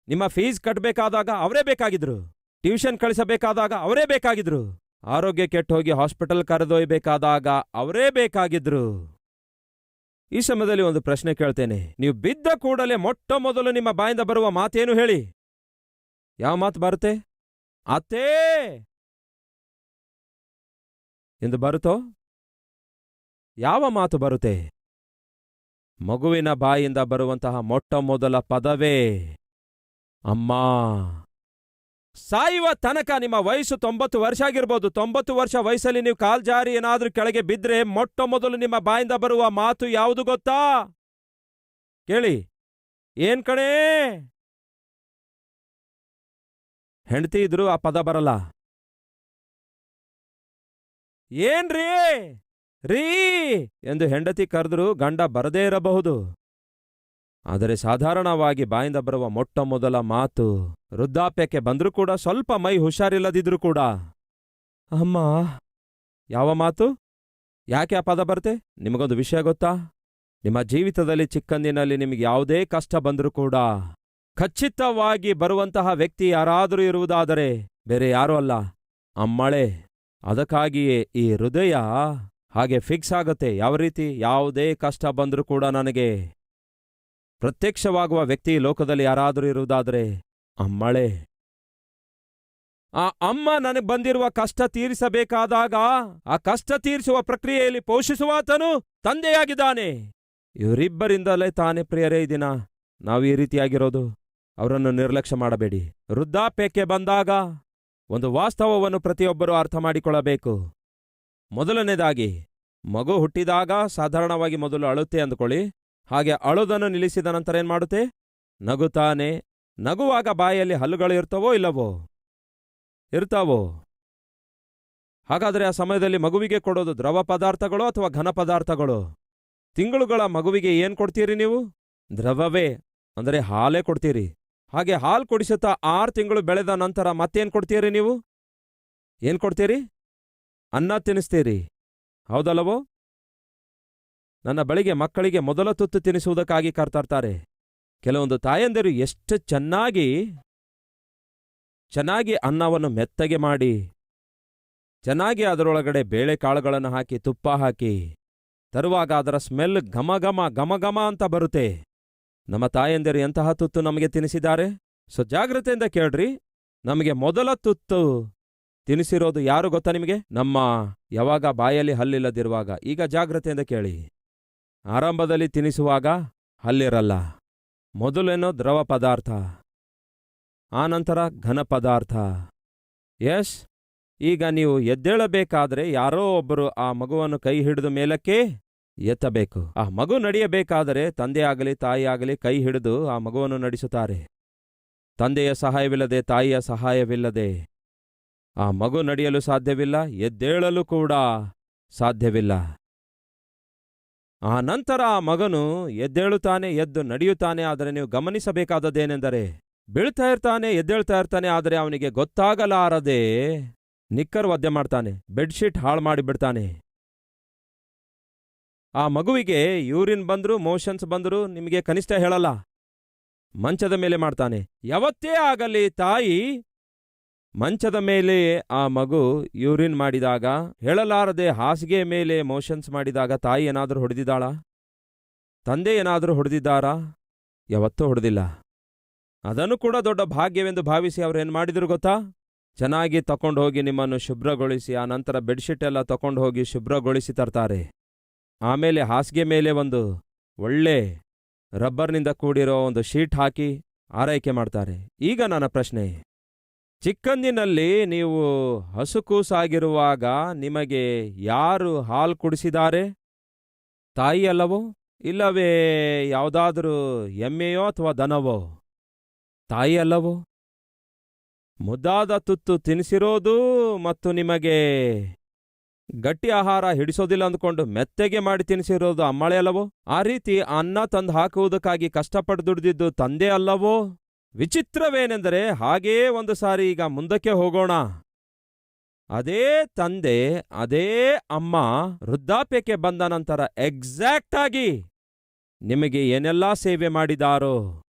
ನಿಮ್ಮ ಫೀಸ್ ಕಟ್ಟಬೇಕಾದಾಗ ಅವರೇ ಬೇಕಾಗಿದ್ರು ಟ್ಯೂಷನ್ ಕಳಿಸಬೇಕಾದಾಗ ಅವರೇ ಬೇಕಾಗಿದ್ರು ಆರೋಗ್ಯ ಕೆಟ್ಟೋಗಿ ಹಾಸ್ಪಿಟಲ್ ಕರೆದೊಯ್ಯಬೇಕಾದಾಗ ಅವರೇ ಬೇಕಾಗಿದ್ರು ಈ ಸಮಯದಲ್ಲಿ ಒಂದು ಪ್ರಶ್ನೆ ಕೇಳ್ತೇನೆ. ನೀವು ಬಿದ್ದ ಕೂಡಲೇ ಮೊಟ್ಟ ಮೊದಲು ನಿಮ್ಮ ಬಾಯಿಂದ ಬರುವ ಮಾತೇನು ಹೇಳಿ? ಯಾವ ಮಾತು ಬರುತ್ತೆ? ಅತ್ತೇ! ಎಂದು ಬರುತ್ತೋ? ಯಾವ ಮಾತು ಬರುತ್ತೆ? ಮಗುವಿನ ಬಾಯಿಂದ ಬರುವಂತಹ ಮೊಟ್ಟ ಮೊದಲ ಪದವೇ ಅಮ್ಮ. ಸಾಯುವ ತನಕ ನಿಮ್ಮ ವಯಸ್ಸು ತೊಂಬತ್ತು ವರ್ಷ ಆಗಿರ್ಬೋದು. ತೊಂಬತ್ತು ವರ್ಷ ವಯಸ್ಸಲ್ಲಿ ನೀವು ಕಾಲ್ ಜಾರಿ ಏನಾದರೂ ಕೆಳಗೆ ಬಿದ್ರೆ ಮೊಟ್ಟ ಮೊದಲು ನಿಮ್ಮ ಬಾಯಿಂದ ಬರುವ ಮಾತು ಯಾವುದು ಗೊತ್ತಾ? ಕೇಳಿ. ಏನ್ ಕಣೆ? ಹೆಂಡತಿ ಇದ್ರು ಆ ಪದ ಬರಲ್ಲ. ಏನ್ರೀ? ರೀ? ಎಂದು ಹೆಂಡತಿ ಕರೆದ್ರು ಗಂಡ ಬರದೇ ಇರಬಹುದು. ಆದರೆ ಸಾಧಾರಣವಾಗಿ ಬಾಯಿಂದ ಬರುವ ಮೊಟ್ಟ ಮೊದಲ ಮಾತು, ವೃದ್ಧಾಪ್ಯಕ್ಕೆ ಬಂದರೂ ಕೂಡ ಸ್ವಲ್ಪ ಮೈ ಹುಷಾರಿಲ್ಲದಿದ್ರೂ ಕೂಡ. ಅಮ್ಮ, ಯಾವ ಮಾತು? ಯಾಕೆ ಆ ಪದ ಬರುತ್ತೆ ನಿಮಗೊಂದು ವಿಷಯ ಗೊತ್ತಾ? ನಿಮ್ಮ ಜೀವಿತದಲ್ಲಿ ಚಿಕ್ಕಂದಿನಲ್ಲಿ ನಿಮಗೆ ಯಾವುದೇ ಕಷ್ಟ ಬಂದರೂ ಕೂಡ, ಖಚಿತವಾಗಿ ಬರುವಂತಹ ವ್ಯಕ್ತಿ ಯಾರಾದರೂ ಇರುವುದಾದರೆ ಬೇರೆ ಯಾರೂ ಅಲ್ಲ. ಅಮ್ಮಳೆ, ಅದಕ್ಕಾಗಿಯೇ ಈ ಹೃದಯ ಹಾಗೆ ಫಿಕ್ಸ್ ಆಗತ್ತೆ. ಯಾವ ರೀತಿ? ಯಾವುದೇ ಕಷ್ಟ ಬಂದರೂ ಕೂಡ ನನಗೆ ಪ್ರತ್ಯಕ್ಷವಾಗುವ ವ್ಯಕ್ತಿ ಲೋಕದಲ್ಲಿ ಯಾರಾದರೂ ಇರುವುದಾದರೆ ಅಮ್ಮಳೆ ಆ ಅಮ್ಮ ನನಗೆ ಬಂದಿರುವ ಕಷ್ಟ ತೀರಿಸಬೇಕಾದಾಗ ಆ ಕಷ್ಟ ತೀರಿಸುವ ಪ್ರಕ್ರಿಯೆಯಲ್ಲಿ ಪೋಷಿಸುವಾತನು ತಂದೆಯಾಗಿದ್ದಾನೆ. ಇವರಿಬ್ಬರಿಂದಲೇ ತಾನೇ ಪ್ರಿಯರೇ ದಿನ. ನಾವು ಈ ರೀತಿಯಾಗಿರೋದು. ಅವರನ್ನು ನಿರ್ಲಕ್ಷ್ಯ ಮಾಡಬೇಡಿ. ವೃದ್ಧಾಪ್ಯಕ್ಕೆ ಬಂದಾಗ ಒಂದು ವಾಸ್ತವವನ್ನು ಪ್ರತಿಯೊಬ್ಬರೂ ಅರ್ಥ ಮಾಡಿಕೊಳ್ಳಬೇಕು. ಮೊದಲನೇದಾಗಿ, ಮಗು ಹುಟ್ಟಿದಾಗ ಸಾಧಾರಣವಾಗಿ ಮೊದಲು ಅಳುತ್ತೆ ಅಂದುಕೊಳ್ಳಿ. ಹಾಗೆ ಅಳೋದನ್ನು ನಿಲ್ಲಿಸಿದ ನಂತರ ಏನ್ ಮಾಡುತ್ತೆ? ನಗುತ್ತಾನೆ. ನಗುವಾಗ ಬಾಯಲ್ಲಿ ಹಲ್ಲುಗಳು ಇರ್ತವೋ ಇಲ್ಲವೋ? ಇರ್ತಾವೋ? ಹಾಗಾದ್ರೆ ಆ ಸಮಯದಲ್ಲಿ ಮಗುವಿಗೆ ಕೊಡೋದು ದ್ರವ ಪದಾರ್ಥಗಳು ಅಥವಾ ಘನ ಪದಾರ್ಥಗಳು? ತಿಂಗಳುಗಳ ಮಗುವಿಗೆ ಏನ್ ಕೊಡ್ತೀರಿ ನೀವು? ದ್ರವವೇ. ಅಂದರೆ ಹಾಲೇ ಕೊಡ್ತೀರಿ. ಹಾಗೆ ಹಾಲು ಕುಡಿಸುತ್ತಾ ಆರು ತಿಂಗಳು ಬೆಳೆದ ನಂತರ ಮತ್ತೇನ್ ಕೊಡ್ತೀರಿ ನೀವು? ಏನ್ ಕೊಡ್ತೀರಿ? ಅನ್ನ ತಿನ್ನಿಸ್ತೀರಿ ಹೌದಲ್ಲವೋ? ನನ್ನ ಬಳಿಗೆ ಮಕ್ಕಳಿಗೆ ಮೊದಲ ತುತ್ತು ತಿನ್ನಿಸುವುದಕ್ಕಾಗಿ ಕರ್ತರ್ತಾರೆ. ಕೆಲವೊಂದು ತಾಯಂದಿರು ಎಷ್ಟು ಚೆನ್ನಾಗಿ ಚೆನ್ನಾಗಿ ಅನ್ನವನ್ನು ಮೆತ್ತಗೆ ಮಾಡಿ, ಚೆನ್ನಾಗಿ ಅದರೊಳಗಡೆ ಬೇಳೆಕಾಳುಗಳನ್ನು ಹಾಕಿ, ತುಪ್ಪ ಹಾಕಿ, ತರುವಾಗ ಅದರ ಸ್ಮೆಲ್ ಘಮ ಘಮ ಅಂತ ಬರುತ್ತೆ. ನಮ್ಮ ತಾಯಂದಿರು ಎಂತಹ ತುತ್ತು ನಮಗೆ ತಿನಿಸಿದ್ದಾರೆ? ಸೊ, ಜಾಗ್ರತೆಯಿಂದ ಕೇಳ್ರಿ. ನಮಗೆ ಮೊದಲ ತುತ್ತು ತಿನಿಸಿರೋದು ಯಾರು ಗೊತ್ತಾ ನಿಮಗೆ? ನಮ್ಮ ಯಾವಾಗ ಬಾಯಲ್ಲಿ ಹಲ್ಲಿಲ್ಲದಿರುವಾಗ. ಈಗ ಜಾಗ್ರತೆಯಿಂದ ಕೇಳಿ. ಆರಂಭದಲ್ಲಿ ತಿನಿಸುವಾಗ ಅಲ್ಲಿರಲ್ಲ. ಮೊದಲೇನೋ ದ್ರವ ಪದಾರ್ಥ. ಆನಂತರ ಘನ ಪದಾರ್ಥ. ಯಶ್, ಈಗ ನೀವು ಎದ್ದೇಳಬೇಕಾದ್ರೆ ಯಾರೋ ಒಬ್ಬರು ಆ ಮಗುವನ್ನು ಕೈ ಹಿಡಿದು ಮೇಲಕ್ಕೆ ಎತ್ತಬೇಕು. ಆ ಮಗು ನಡೆಯಬೇಕಾದರೆ ತಂದೆಯಾಗಲಿ ತಾಯಿಯಾಗಲಿ ಕೈ ಹಿಡಿದು ಆ ಮಗುವನ್ನು ನಡೆಸುತ್ತಾರೆ. ತಂದೆಯ ಸಹಾಯವಿಲ್ಲದೆ, ತಾಯಿಯ ಸಹಾಯವಿಲ್ಲದೆ. ಆ ಮಗು ನಡೆಯಲು ಸಾಧ್ಯವಿಲ್ಲ, ಎದ್ದೇಳಲು ಕೂಡ ಸಾಧ್ಯವಿಲ್ಲ. ಆ ನಂತರ ಆ ಮಗನು ಎದ್ದೇಳುತ್ತಾನೆ, ಎದ್ದು ನಡೆಯುತ್ತಾನೆ, ಆದರೆ ನೀವು ಗಮನಿಸಬೇಕಾದದ್ದೇನೆಂದರೆ ಬೀಳ್ತಾ ಇರ್ತಾನೆ, ಎದ್ದೇಳ್ತಾ ಇರ್ತಾನೆ, ಆದರೆ ಅವನಿಗೆ ಗೊತ್ತಾಗಲಾರದೆ ನಿಕ್ಕರ್ ಒದ್ದೆ ಮಾಡ್ತಾನೆ, ಬೆಡ್ಶೀಟ್ ಹಾಳು ಮಾಡಿಬಿಡ್ತಾನೆ. ಆ ಮಗುವಿಗೆ ಯೂರಿನ್ ಬಂದರೂ, ಮೋಷನ್ಸ್ ಬಂದರೂ ನಿಮಗೆ ಕನಿಷ್ಠ ಹೇಳಲ್ಲ. ಮಂಚದ ಮೇಲೆ ಮಾಡ್ತಾನೆ. ಯಾವತ್ತೇ ಆಗಲಿ ತಾಯಿ ಮಂಚದ ಮೇಲೆ ಆ ಮಗು ಯೂರಿನ್ ಮಾಡಿದಾಗ, ಹೇಳಲಾರದೆ ಹಾಸಿಗೆ ಮೇಲೆ ಮೋಷನ್ಸ್ ಮಾಡಿದಾಗ ತಾಯಿ ಏನಾದರೂ ಹೊಡೆದಿದ್ದಾಳಾ? ತಂದೆ ಏನಾದರೂ ಹೊಡೆದಿದ್ದಾರಾ? ಯಾವತ್ತೂ ಹೊಡೆದಿಲ್ಲ. ಅದನ್ನು ಕೂಡ ದೊಡ್ಡ ಭಾಗ್ಯವೆಂದು ಭಾವಿಸಿ ಅವ್ರೇನ್ ಮಾಡಿದ್ರು ಗೊತ್ತಾ? ಚೆನ್ನಾಗಿ ತಕೊಂಡು ಹೋಗಿ ನಿಮ್ಮನ್ನು ಶುಭ್ರಗೊಳಿಸಿ, ಆ ನಂತರ ಬೆಡ್ಶೀಟ್ ಎಲ್ಲ ತಕೊಂಡು ಹೋಗಿ ಶುಭ್ರಗೊಳಿಸಿ ತರ್ತಾರೆ. ಆಮೇಲೆ ಹಾಸಿಗೆ ಮೇಲೆ ಒಂದು ಒಳ್ಳೆ ರಬ್ಬರ್ನಿಂದ ಕೂಡಿರೋ ಒಂದು ಶೀಟ್ ಹಾಕಿ ಆರೈಕೆ ಮಾಡ್ತಾರೆ. ಈಗ ನನ್ನ ಪ್ರಶ್ನೆ ಚಿಕ್ಕಂದಿನಲ್ಲಿ ನೀವು ಹಸುಕೂಸಾಗಿರುವಾಗ ನಿಮಗೆ ಯಾರು ಹಾಲು ಕುಡಿಸಿದ್ದಾರೆ? ತಾಯಿ ಅಲ್ಲವೋ ಇಲ್ಲವೇ ಯಾವುದಾದರೂ ಎಮ್ಮೆಯೋ ಅಥವಾ ದನವೋ? ತಾಯಿಯಲ್ಲವೋ? ಮುದ್ದಾದ ತುತ್ತು ತಿನಿಸಿರೋದು ಮತ್ತು ನಿಮಗೆ ಗಟ್ಟಿ ಆಹಾರ ಹಿಡಿಸೋದಿಲ್ಲ ಅಂದ್ಕೊಂಡು ಮೆತ್ತಗೆ ಮಾಡಿ ತಿನಿಸಿರೋದು ಅಮ್ಮಳೆ ಅಲ್ಲವೋ? ಆ ರೀತಿ ಅನ್ನ ತಂದು ಹಾಕುವುದಕ್ಕಾಗಿ ಕಷ್ಟಪಟ್ಟು ದುಡಿದಿದ್ದು ತಂದೆ ಅಲ್ಲವೋ? ವಿಚಿತ್ರವೇನೆಂದರೆ ಹಾಗೇ ಒಂದು ಸಾರಿ ಈಗ ಮುಂದಕ್ಕೆ ಹೋಗೋಣ. ಅದೇ ತಂದೆ, ಅದೇ ಅಮ್ಮ ವೃದ್ಧಾಪ್ಯಕ್ಕೆ ಬಂದ ನಂತರ ಎಕ್ಸಾಕ್ಟ್ ಆಗಿ ನಿಮಗೆ ಏನೆಲ್ಲ ಸೇವೆ ಮಾಡಿದಾರೋ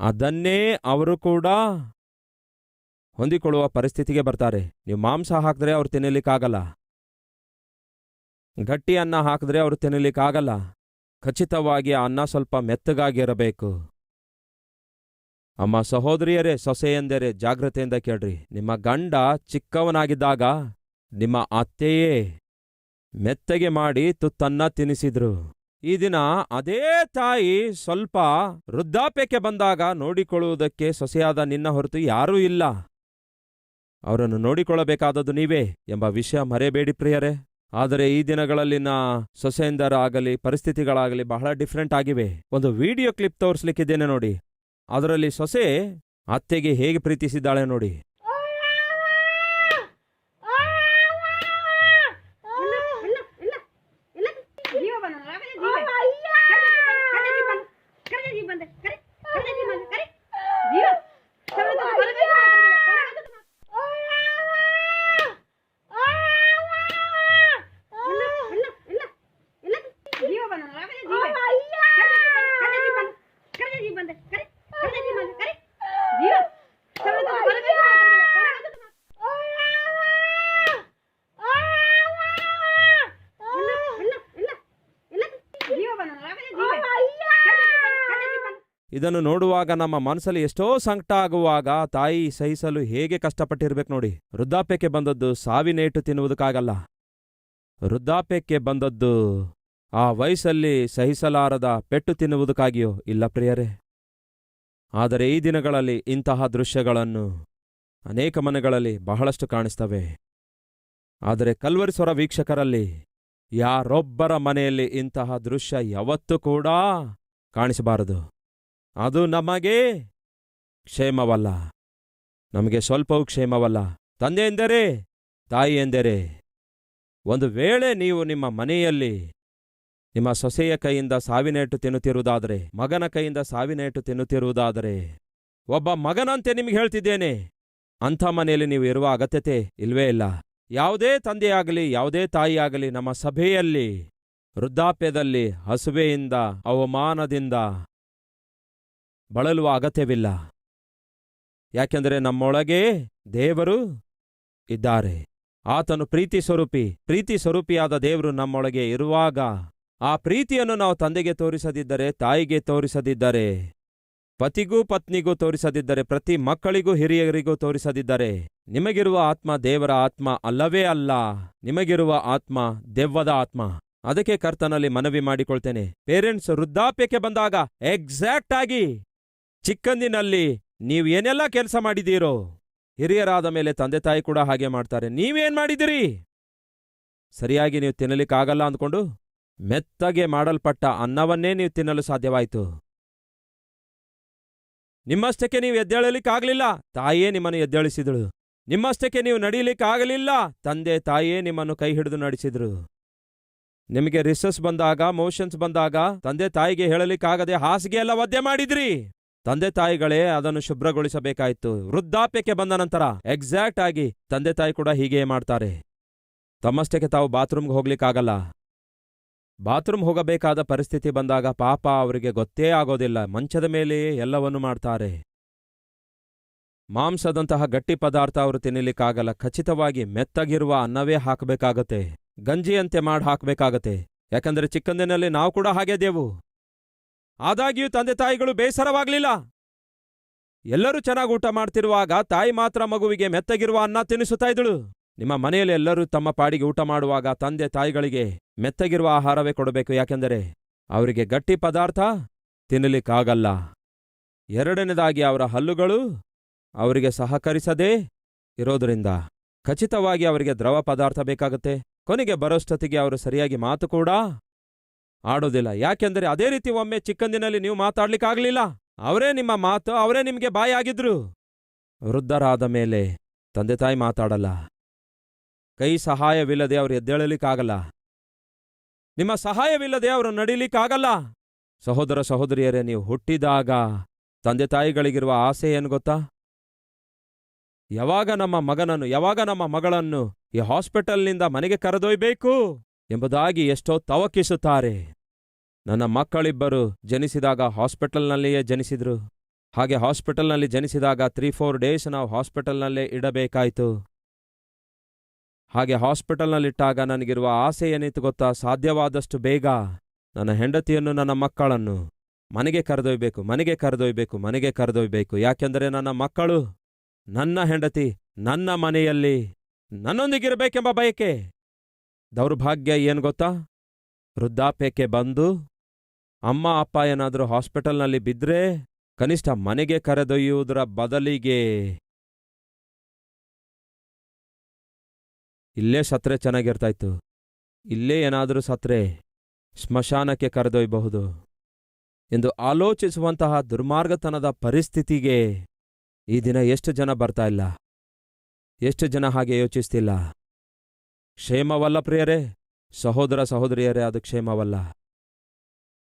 ಅದನ್ನೇ ಅವರು ಕೂಡ ಹೊಂದಿಕೊಳ್ಳುವ ಪರಿಸ್ಥಿತಿಗೆ ಬರ್ತಾರೆ. ನೀವು ಮಾಂಸ ಹಾಕಿದ್ರೆ ಅವ್ರು ತಿನ್ನಲಿಕ್ಕಾಗಲ್ಲ. ಗಟ್ಟಿ ಅನ್ನ ಹಾಕಿದ್ರೆ ಅವರು ತಿನ್ನಲಿಕ್ಕಾಗಲ್ಲ. ಖಚಿತವಾಗಿ ಆ ಅನ್ನ ಸ್ವಲ್ಪ ಮೆತ್ತಗಾಗಿರಬೇಕು. ಅಮ್ಮ ಸಹೋದರಿಯರೇ ಸೊಸೆಯಂದರೆ ಜಾಗ್ರತೆಯಿಂದ ಕೇಳ್ರಿ. ನಿಮ್ಮ ಗಂಡ ಚಿಕ್ಕವನಾಗಿದ್ದಾಗ ನಿಮ್ಮ ಅತ್ತೆಯೇ ಮೆತ್ತಗೆ ಮಾಡಿ ತುತ್ತನ್ನ ತಿನ್ನಿಸಿದ್ರು ಈ ದಿನ ಅದೇ ತಾಯಿ ಸ್ವಲ್ಪ ವೃದ್ಧಾಪ್ಯಕ್ಕೆ ಬಂದಾಗ ನೋಡಿಕೊಳ್ಳುವುದಕ್ಕೆ ಸೊಸೆಯಾದ ನಿನ್ನ ಹೊರತು ಯಾರೂ ಇಲ್ಲ. ಅವರನ್ನು ನೋಡಿಕೊಳ್ಳಬೇಕಾದದ್ದು ನೀವೇ ಎಂಬ ವಿಷಯ ಮರೆಯಬೇಡಿ ಪ್ರಿಯರೇ. ಆದರೆ ಈ ದಿನಗಳಲ್ಲಿನ ಸೊಸೆಯಂದರಾಗಲಿ, ಪರಿಸ್ಥಿತಿಗಳಾಗಲಿ ಬಹಳ ಡಿಫ್ರೆಂಟ್ ಆಗಿವೆ. ಒಂದು ವಿಡಿಯೋ ಕ್ಲಿಪ್ ತೋರಿಸ್ಲಿಕ್ಕಿದ್ದೇನೆ ನೋಡಿ. ಅದರಲ್ಲಿ ಸೊಸೆ ಅತ್ತೆಗೆ ಹೇಗೆ ಪ್ರೀತಿಸಿದ್ದಾಳೆ ನೋಡಿ. ಇದನ್ನು ನೋಡುವಾಗ ನಮ್ಮ ಮನಸ್ಸಲ್ಲಿ ಎಷ್ಟೋ ಸಂಕಟ ಆಗುವಾಗ ತಾಯಿ ಸಹಿಸಲು ಹೇಗೆ ಕಷ್ಟಪಟ್ಟಿರ್ಬೇಕು ನೋಡಿ. ವೃದ್ಧಾಪ್ಯಕ್ಕೆ ಬಂದದ್ದು ಸಾವಿನೇಟು ತಿನ್ನುವುದಕ್ಕಾಗಲ್ಲ. ವೃದ್ಧಾಪ್ಯಕ್ಕೆ ಬಂದದ್ದು ಆ ವಯಸ್ಸಲ್ಲಿ ಸಹಿಸಲಾರದ ಪೆಟ್ಟು ತಿನ್ನುವುದಕ್ಕಾಗಿಯೋ ಇಲ್ಲ ಪ್ರಿಯರೇ. ಆದರೆ ಈ ದಿನಗಳಲ್ಲಿ ಇಂತಹ ದೃಶ್ಯಗಳನ್ನು ಅನೇಕ ಮನೆಗಳಲ್ಲಿ ಬಹಳಷ್ಟು ಕಾಣಿಸ್ತವೆ. ಆದರೆ ಕಲ್ವರಿಸೊರ ವೀಕ್ಷಕರಲ್ಲಿ ಯಾರೊಬ್ಬರ ಮನೆಯಲ್ಲಿ ಇಂತಹ ದೃಶ್ಯ ಯಾವತ್ತೂ ಕೂಡ ಕಾಣಿಸಬಾರದು. ಅದು ನಮಗೆ ಕ್ಷೇಮವಲ್ಲ. ನಮಗೆ ಸ್ವಲ್ಪವೂ ಕ್ಷೇಮವಲ್ಲ. ತಂದೆ ಎಂದರೆ ತಾಯಿ ಎಂದರೆ ಒಂದು ವೇಳೆ ನೀವು ನಿಮ್ಮ ಮನೆಯಲ್ಲಿ ನಿಮ್ಮ ಸೊಸೆಯ ಕೈಯಿಂದ ಸಾವಿನೇಟು ತಿನ್ನುತ್ತಿರುವುದಾದರೆ, ಮಗನ ಕೈಯಿಂದ ಸಾವಿನೇಟು ತಿನ್ನುತ್ತಿರುವುದಾದರೆ, ಒಬ್ಬ ಮಗನಂತೆ ನಿಮಗೆ ಹೇಳ್ತಿದ್ದೇನೆ. ಅಂಥ ಮನೆಯಲ್ಲಿ ನೀವು ಇರುವ ಅಗತ್ಯತೆ ಇಲ್ವೇ ಇಲ್ಲ. ಯಾವುದೇ ತಂದೆಯಾಗಲಿ, ಯಾವುದೇ ತಾಯಿಯಾಗಲಿ, ನಮ್ಮ ಸಭೆಯಲ್ಲಿ, ವೃದ್ಧಾಪ್ಯದಲ್ಲಿ, ಹಸುವೆಯಿಂದ, ಅವಮಾನದಿಂದ ಬಳಲುವ ಅಗತ್ಯವಿಲ್ಲ. ಯಾಕೆಂದರೆ ನಮ್ಮೊಳಗೆ ದೇವರು ಇದ್ದಾರೆ. ಆತನು ಪ್ರೀತಿ ಸ್ವರೂಪಿ, ಪ್ರೀತಿ ಸ್ವರೂಪಿಯಾದ ದೇವರು ನಮ್ಮೊಳಗೆ ಇರುವಾಗ ಆ ಪ್ರೀತಿಯನ್ನು ನಾವು ತಂದೆಗೆ ತೋರಿಸದಿದ್ದರೆ, ತಾಯಿಗೆ ತೋರಿಸದಿದ್ದರೆ, ಪತಿಗೂ ಪತ್ನಿಗೂ ತೋರಿಸದಿದ್ದರೆ, ಪ್ರತಿ ಮಕ್ಕಳಿಗೂ ಹಿರಿಯರಿಗೂ ತೋರಿಸದಿದ್ದರೆ, ನಿಮಗಿರುವ ಆತ್ಮ ದೇವರ ಆತ್ಮ ಅಲ್ಲವೇ ಅಲ್ಲ, ನಿಮಗಿರುವ ಆತ್ಮ ದೆವ್ವದ ಆತ್ಮ. ಅದಕ್ಕೆ ಕರ್ತನಲ್ಲಿ ಮನವಿ ಮಾಡಿಕೊಳ್ತೇನೆ. ಪೇರೆಂಟ್ಸ್ ವೃದ್ಧಾಪ್ಯಕ್ಕೆ ಬಂದಾಗ ಎಕ್ಸಾಕ್ಟ್ ಆಗಿ ಚಿಕ್ಕಂದಿನಲ್ಲಿ ನೀವು ಏನೆಲ್ಲ ಕೆಲಸ ಮಾಡಿದ್ದೀರೋ ಹಿರಿಯರಾದ ಮೇಲೆ ತಂದೆ ತಾಯಿ ಕೂಡ ಹಾಗೆ ಮಾಡ್ತಾರೆ. ನೀವೇನ್ ಮಾಡಿದಿರಿ ಸರಿಯಾಗಿ ನೀವು ತಿನ್ನಲಿಕ್ಕಾಗಲ್ಲ ಅಂದ್ಕೊಂಡು ಮೆತ್ತಗೆ ಮಾಡಲ್ಪಟ್ಟ ಅನ್ನವನ್ನೇ ನೀವು ತಿನ್ನಲು ಸಾಧ್ಯವಾಯಿತು. ನಿಮ್ಮಷ್ಟಕ್ಕೆ ನೀವು ಎದ್ದೇಳಲಿಕ್ಕಾಗಲಿಲ್ಲ, ತಾಯಿಯೇ ನಿಮ್ಮನ್ನು ಎದ್ದೇಳಿಸಿದಳು. ನಿಮ್ಮಷ್ಟಕ್ಕೆ ನೀವು ನಡೀಲಿಕ್ಕಾಗಲಿಲ್ಲ, ತಂದೆ ತಾಯಿಯೇ ನಿಮ್ಮನ್ನು ಕೈ ಹಿಡಿದು ನಡೆಸಿದ್ರು. ನಿಮಗೆ ರಿಸಸ್ ಬಂದಾಗ, ಮೋಷನ್ಸ್ ಬಂದಾಗ ತಂದೆ ತಾಯಿಗೆ ಹೇಳಲಿಕ್ಕಾಗದೆ ಹಾಸಿಗೆ ಎಲ್ಲ ಒದ್ದೆ ಮಾಡಿದ್ರಿ. ತಂದೆ ತಾಯಿಗಳೇ ಅದನ್ನು ಶುಭ್ರಗೊಳಿಸಬೇಕಾಯಿತು. ವೃದ್ಧಾಪ್ಯಕ್ಕೆ ಬಂದ ನಂತರ ಎಕ್ಸಾಕ್ಟ್ ಆಗಿ ತಂದೆ ತಾಯಿ ಕೂಡ ಹೀಗೆ ಮಾಡ್ತಾರೆ. ತಮ್ಮಷ್ಟಕ್ಕೆ ತಾವು ಬಾತ್ರೂಮ್ಗೆ ಹೋಗ್ಲಿಕ್ಕಾಗಲ್ಲ. ಬಾತ್ರೂಮ್ ಹೋಗಬೇಕಾದ ಪರಿಸ್ಥಿತಿ ಬಂದಾಗ ಪಾಪ ಅವರಿಗೆ ಗೊತ್ತೇ ಆಗೋದಿಲ್ಲ. ಮಂಚದ ಮೇಲೆಯೇ ಎಲ್ಲವನ್ನೂ ಮಾಡ್ತಾರೆ. ಮಾಂಸದಂತಹ ಗಟ್ಟಿ ಪದಾರ್ಥ ಅವರು ತಿನ್ನಲಿಕ್ಕಾಗಲ್ಲ. ಖಚಿತವಾಗಿ ಮೆತ್ತಗಿರುವ ಅನ್ನವೇ ಹಾಕಬೇಕಾಗತ್ತೆ. ಗಂಜಿಯಂತೆ ಮಾಡಿ ಹಾಕಬೇಕಾಗತ್ತೆ. ಯಾಕಂದ್ರೆ ಚಿಕ್ಕಂದಿನಲ್ಲಿ ನಾವು ಕೂಡ ಹಾಗೆ ದೇವು ಆದಾಗ್ಯೂ ತಂದೆ ತಾಯಿಗಳು ಬೇಸರವಾಗಲಿಲ್ಲ. ಎಲ್ಲರೂ ಚೆನ್ನಾಗಿ ಊಟ ಮಾಡ್ತಿರುವಾಗ ತಾಯಿ ಮಾತ್ರ ಮಗುವಿಗೆ ಮೆತ್ತಗಿರುವ ಅನ್ನ ತಿನ್ನಿಸುತ್ತಾ ಇದ್ದಳು. ನಿಮ್ಮ ಮನೆಯಲ್ಲಿ ಎಲ್ಲರೂ ತಮ್ಮ ಪಾಡಿಗೆ ಊಟ ಮಾಡುವಾಗ ತಂದೆ ತಾಯಿಗಳಿಗೆ ಮೆತ್ತಗಿರುವ ಆಹಾರವೇ ಕೊಡಬೇಕು, ಯಾಕೆಂದರೆ ಅವರಿಗೆ ಗಟ್ಟಿ ಪದಾರ್ಥ ತಿನ್ನಲಿಕ್ಕಾಗಲ್ಲ. ಎರಡನೇದಾಗಿ ಅವರ ಹಲ್ಲುಗಳು ಅವರಿಗೆ ಸಹಕರಿಸದೇ ಇರೋದರಿಂದ ಖಚಿತವಾಗಿ ಅವರಿಗೆ ದ್ರವ ಪದಾರ್ಥ ಬೇಕಾಗುತ್ತೆ. ಕೊನೆಗೆ ಬರೋಷ್ಟೊತ್ತಿಗೆ ಅವರು ಸರಿಯಾಗಿ ಮಾತು ಕೂಡ ಆಡೋದಿಲ್ಲ. ಯಾಕೆಂದರೆ ಅದೇ ರೀತಿ ಒಮ್ಮೆ ಚಿಕ್ಕಂದಿನಲ್ಲಿ ನೀವು ಮಾತಾಡ್ಲಿಕ್ಕಾಗಲಿಲ್ಲ. ಅವರೇ ನಿಮ್ಮ ಮಾತು, ಅವರೇ ನಿಮಗೆ ಬಾಯಾಗಿದ್ರು ವೃದ್ಧರಾದ ಮೇಲೆ ತಂದೆ ತಾಯಿ ಮಾತಾಡಲ್ಲ. ಕೈ ಸಹಾಯವಿಲ್ಲದೆ ಅವರು ಎದ್ದೇಳಲಿಕ್ಕಾಗಲ್ಲ. ನಿಮ್ಮ ಸಹಾಯವಿಲ್ಲದೆ ಅವರು ನಡೀಲಿಕ್ಕಾಗಲ್ಲ. ಸಹೋದರ ಸಹೋದರಿಯರೇ, ನೀವು ಹುಟ್ಟಿದಾಗ ತಂದೆ ತಾಯಿಗಳಿಗಿರುವ ಆಸೆ ಏನು ಗೊತ್ತಾ? ಯಾವಾಗ ನಮ್ಮ ಮಗನನ್ನು, ಯಾವಾಗ ನಮ್ಮ ಮಗಳನ್ನು ಈ ಹಾಸ್ಪಿಟಲ್ನಿಂದ ಮನೆಗೆ ಕರೆದೊಯ್ಬೇಕು? ಎಂಬುದಾಗಿ ಎಷ್ಟೋ ತವಕಿಸುತ್ತಾರೆ. ನನ್ನ ಮಕ್ಕಳಿಬ್ಬರು ಜನಿಸಿದಾಗ ಹಾಸ್ಪಿಟಲ್ನಲ್ಲಿಯೇ ಜನಿಸಿದ್ರು. ಹಾಗೆ ಹಾಸ್ಪಿಟಲ್ನಲ್ಲಿ ಜನಿಸಿದಾಗ ತ್ರೀ ಫೋರ್ ಡೇಸ್ ನಾವು ಹಾಸ್ಪಿಟಲ್ನಲ್ಲೇ ಇಡಬೇಕಾಯಿತು. ಹಾಗೆ ಹಾಸ್ಪಿಟಲ್ನಲ್ಲಿಟ್ಟಾಗ ನನಗಿರುವ ಆಸೆ ಏನಿತ್ತು ಗೊತ್ತಾ? ಸಾಧ್ಯವಾದಷ್ಟು ಬೇಗ. ನನ್ನ ಹೆಂಡತಿಯನ್ನು, ನನ್ನ ಮಕ್ಕಳನ್ನು. ಮನೆಗೆ ಕರೆದೊಯ್ಬೇಕು ಮನೆಗೆ ಕರೆದೊಯ್ಬೇಕು ಮನೆಗೆ ಕರೆದೊಯ್ಬೇಕು. ಯಾಕೆಂದರೆ ನನ್ನ ಮಕ್ಕಳು ನನ್ನ ಹೆಂಡತಿ, ನನ್ನ ಮನೆಯಲ್ಲಿ ನನ್ನೊಂದಿಗಿರಬೇಕೆಂಬ ಬಯಕೆ. ದೌರ್ಭಾಗ್ಯ ಏನು ಗೊತ್ತಾ? ವೃದ್ಧಾಪ್ಯಕ್ಕೆ ಬಂದು, ಅಮ್ಮ, ಅಪ್ಪ ಏನಾದರೂ ಹಾಸ್ಪಿಟಲ್ನಲ್ಲಿ ಬಿದ್ದರೆ ಕನಿಷ್ಠ ಮನೆಗೆ ಕರೆದೊಯ್ಯುವುದರ ಬದಲಿಗೆ ಇಲ್ಲೇ ಸತ್ರೆ ಚೆನ್ನಾಗಿರ್ತಾಯಿತ್ತು ಇಲ್ಲೇ ಏನಾದರೂ ಸತ್ರೆ ಸ್ಮಶಾನಕ್ಕೆ ಕರೆದೊಯ್ಯಬಹುದು ಎಂದು ಆಲೋಚಿಸುವಂತಹ ದುರ್ಮಾರ್ಗತನದ ಪರಿಸ್ಥಿತಿಗೆ ಈ ದಿನ ಎಷ್ಟು ಜನ ಬರ್ತಾ ಇಲ್ಲ? ಎಷ್ಟು ಜನ ಹಾಗೆ ಯೋಚಿಸ್ತಿಲ್ಲ? ಕ್ಷೇಮವಲ್ಲ ಪ್ರಿಯರೇ, ಸಹೋದರ ಸಹೋದರಿಯರೇ ಅದು ಕ್ಷೇಮವಲ್ಲ.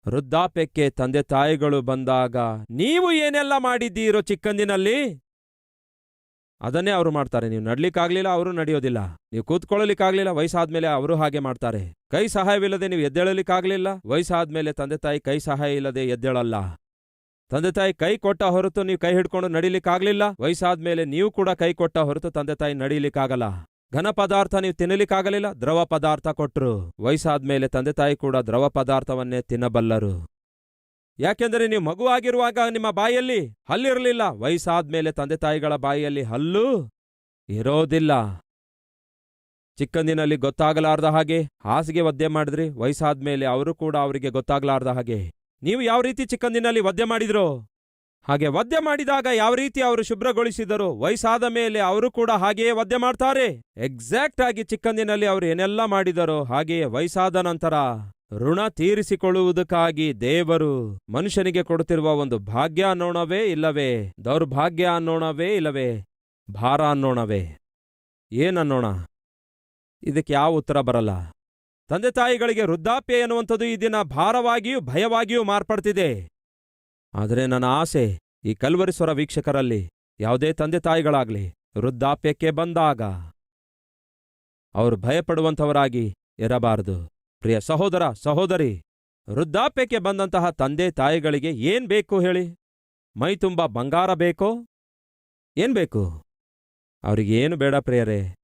ವೃದ್ಧಾಪ್ಯಕ್ಕೆ ತಂದೆ ತಾಯಿಗಳು ಬಂದಾಗ ನೀವು ಏನೆಲ್ಲ ಮಾಡಿದ್ದೀರೋ ಚಿಕ್ಕಂದಿನಲ್ಲಿ? ಅದನ್ನೇ ಅವರು ಮಾಡ್ತಾರೆ. ನೀವು ನಡ್ಲಿಕ್ಕಾಗ್ಲಿಲ್ಲ, ಅವರು ನಡೆಯೋದಿಲ್ಲ. ನೀವು ಕೂತ್ಕೊಳ್ಳಲಿಕ್ಕಾಗ್ಲಿಲ್ಲ, ವಯಸ್ಸಾದ್ಮೇಲೆ ಅವರು ಹಾಗೆ ಮಾಡ್ತಾರೆ. ಕೈ ಸಹಾಯವಿಲ್ಲದೆ ನೀವು ಎದ್ದೇಳಲಿಕ್ಕಾಗ್ಲಿಲ್ಲ, ವಯಸ್ಸಾದ್ಮೇಲೆ ತಂದೆ ತಾಯಿ ಕೈ ಸಹಾಯ ಇಲ್ಲದೆ ಎದ್ದೇಳಲ್ಲ. ತಂದೆ ತಾಯಿ ಕೈ ಕೊಟ್ಟ ಹೊರತು ನೀವು ಕೈ ಹಿಡ್ಕೊಂಡು ನಡಿಲಿಕ್ಕಾಗ್ಲಿಲ್ಲ, ವಯಸ್ಸಾದ್ಮೇಲೆ ನೀವು ಕೂಡ ಕೈ ಕೊಟ್ಟ ಹೊರತು ತಂದೆ ತಾಯಿ ನಡೀಲಿಕ್ಕಾಗಲ್ಲ. ಘನ ಪದಾರ್ಥ ನೀವು ತಿನ್ನಲಿಕ್ಕಾಗಲಿಲ್ಲ, ದ್ರವ ಪದಾರ್ಥ ಕೊಟ್ರು. ವಯಸ್ಸಾದ್ಮೇಲೆ ತಂದೆ ತಾಯಿ ಕೂಡ ದ್ರವ ಪದಾರ್ಥವನ್ನೇ ತಿನ್ನಬಲ್ಲರು. ಯಾಕೆಂದರೆ ನೀವು ಮಗು ಆಗಿರುವಾಗ ನಿಮ್ಮ ಬಾಯಲ್ಲಿ ಹಲ್ಲಿರಲಿಲ್ಲ ವಯಸ್ಸಾದ್ಮೇಲೆ ತಂದೆ ತಾಯಿಗಳ ಬಾಯಲ್ಲಿ ಹಲ್ಲು ಇರೋದಿಲ್ಲ. ಚಿಕ್ಕಂದಿನಲ್ಲಿ ಗೊತ್ತಾಗಲಾರ್ದ ಹಾಗೆ ಹಾಸಿಗೆ ಒದ್ದೆ ಮಾಡಿದ್ರಿ ವಯಸ್ಸಾದ್ಮೇಲೆ ಅವರು ಕೂಡ ಅವರಿಗೆ ಗೊತ್ತಾಗಲಾರ್ದ ಹಾಗೆ. ನೀವು ಯಾವ ರೀತಿ ಚಿಕ್ಕಂದಿನಲ್ಲಿ ಒದ್ದೆ ಮಾಡಿದ್ರೋ? ಹಾಗೆ ವದ್ಯ ಮಾಡಿದಾಗ ಯಾವ ರೀತಿ ಅವರು ಶುಭ್ರಗೊಳಿಸಿದರು? ವಯಸ್ಸಾದ ಮೇಲೆ ಅವರು ಕೂಡ ಹಾಗೆಯೇ ವದ್ಯ ಮಾಡ್ತಾರೆ? ಎಕ್ಸಾಕ್ಟ್ ಆಗಿ ಚಿಕ್ಕಂದಿನಲ್ಲಿ ಅವರು ಏನೆಲ್ಲ ಮಾಡಿದರೋ ಹಾಗೆಯೇ ವಯಸ್ಸಾದ ನಂತರ ಋಣ ತೀರಿಸಿಕೊಳ್ಳುವುದಕ್ಕಾಗಿ ದೇವರು ಮನುಷ್ಯನಿಗೆ ಕೊಡುತ್ತಿರುವ ಒಂದು ಭಾಗ್ಯ ಅನ್ನೋಣವೇ ಇಲ್ಲವೇ? ದೌರ್ಭಾಗ್ಯ ಅನ್ನೋಣವೇ ಇಲ್ಲವೇ? ಭಾರ ಅನ್ನೋಣವೇ? ಏನನ್ನೋಣ ಇದಕ್ಕೆ ಯಾವ ಉತ್ತರ ಬರಲ್ಲ. ತಂದೆ ತಾಯಿಗಳಿಗೆ ವೃದ್ಧಾಪ್ಯ ಎನ್ನುವಂಥದ್ದು ಈ ದಿನ ಭಾರವಾಗಿಯೂ ಭಯವಾಗಿಯೂ ಮಾರ್ಪಡ್ತಿದೆ. ಆದರೆ ನನ್ನ ಆಸೆ ಈ ಕಲ್ವರಿಸ್ವರ ವೀಕ್ಷಕರಲ್ಲಿ ಯಾವುದೇ ತಂದೆ ತಾಯಿಗಳಾಗ್ಲಿ ವೃದ್ಧಾಪ್ಯಕ್ಕೆ ಬಂದಾಗ ಅವರು ಭಯಪಡುವಂಥವರಾಗಿ ಇರಬಾರದು. ಪ್ರಿಯ ಸಹೋದರ, ಸಹೋದರಿ, ವೃದ್ಧಾಪ್ಯಕ್ಕೆ ಬಂದಂತಹ ತಂದೆ ತಾಯಿಗಳಿಗೆ ಏನ್ ಬೇಕು ಹೇಳಿ? ಮೈ ತುಂಬ ಬಂಗಾರ ಬೇಕೋ? ಏನ್ ಬೇಕು? ಅವರಿಗೆ ಏನು ಬೇಡ ಪ್ರಿಯರೇ,